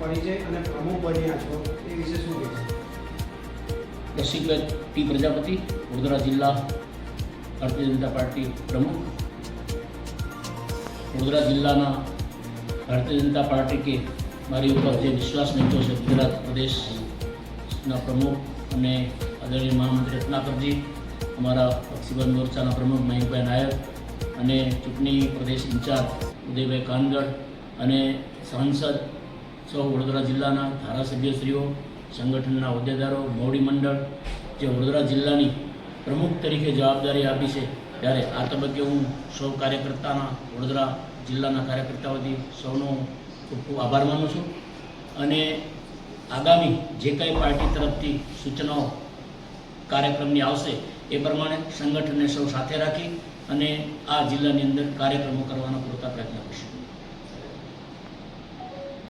પરિચય અને પ્રમુખ બન્યા છો, એ વિશે શું કહેશો? રસિકભાઈ પી પ્રજાપતિ, વડોદરા જિલ્લા ભારતીય જનતા પાર્ટી પ્રમુખ. વડોદરા જિલ્લાના ભારતીય જનતા પાર્ટી કે મારી ઉપર જે વિશ્વાસ મૂક્યો છે, ગુજરાત પ્રદેશના પ્રમુખ અને આદરણીય મહામંત્રી રત્નાકરજી અમારા પક્ષીબંધ મોરચાના પ્રમુખ મયંકભાઈ નાયક અને ચૂંટણી પ્રદેશ ઇન્ચાર્જ ઉદયભાઈ કાનગઢ અને સાંસદ સૌ વડોદરા જિલ્લાના ધારાસભ્યશ્રીઓ, સંગઠનના હોદ્દેદારો મોવડી મંડળ, જે વડોદરા જિલ્લાની પ્રમુખ તરીકે જવાબદારી આપી છે, ત્યારે આ તબક્કે હું સૌ કાર્યકર્તાના, વડોદરા જિલ્લાના કાર્યકર્તાઓથી સૌનો ખૂબ ખૂબ આભાર માનું છું. અને આગામી જે કંઈ પાર્ટી તરફથી સૂચનાઓ કાર્યક્રમની આવશે, એ પ્રમાણે સંગઠનને સૌ સાથે રાખી અને આ જિલ્લાની અંદર કાર્યક્રમો કરવાનો પૂરતા પ્રયત્ન કરીશું